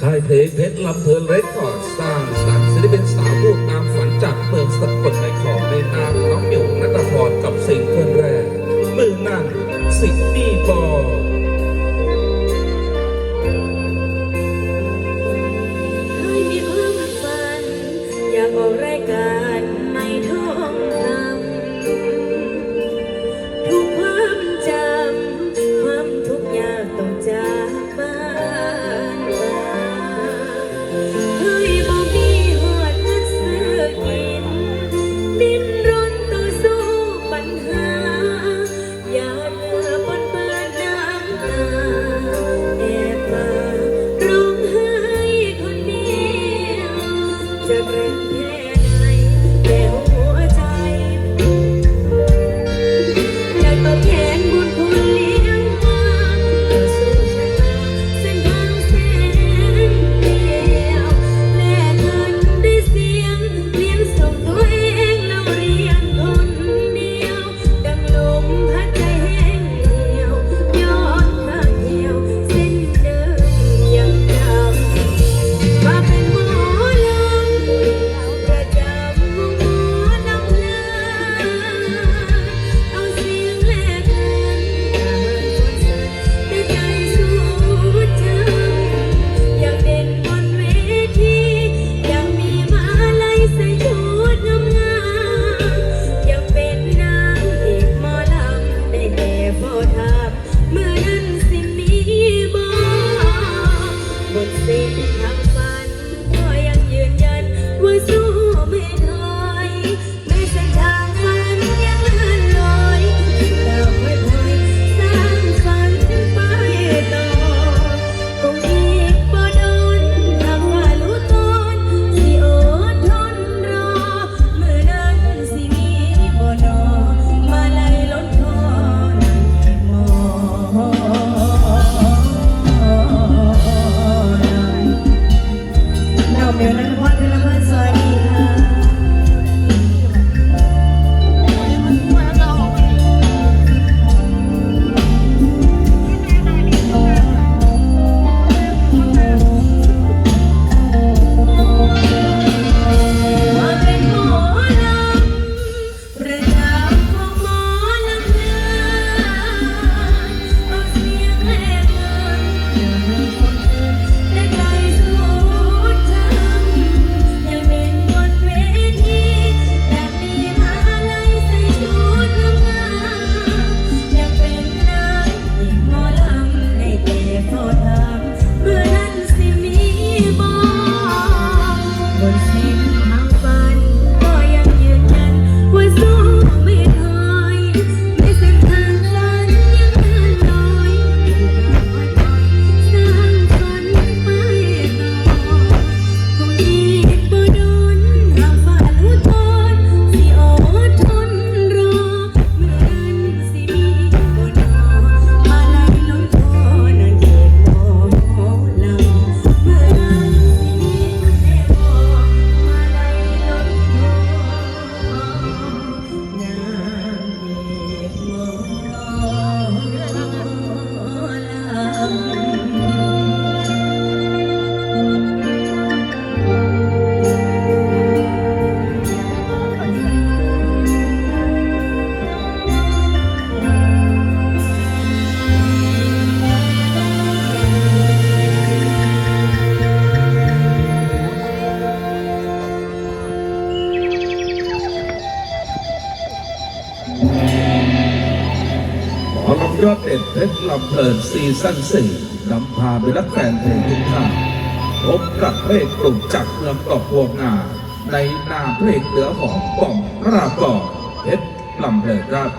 ค่ายเพลงเพชรลำเพลินเรคคอร์ดสร้างสรรค์ศิลปินสาวผู้ 啊 ยอดเด็ดเพชรลำเพลินซีซั่นสี่นำพาไปรักแฟนเพลงทุกท่านพบกับเพลกลุ่มจักเมืองกอบพวงนา ในนาเพลงเหลือหอมป่องรากอบเพชรลำเพลินครับ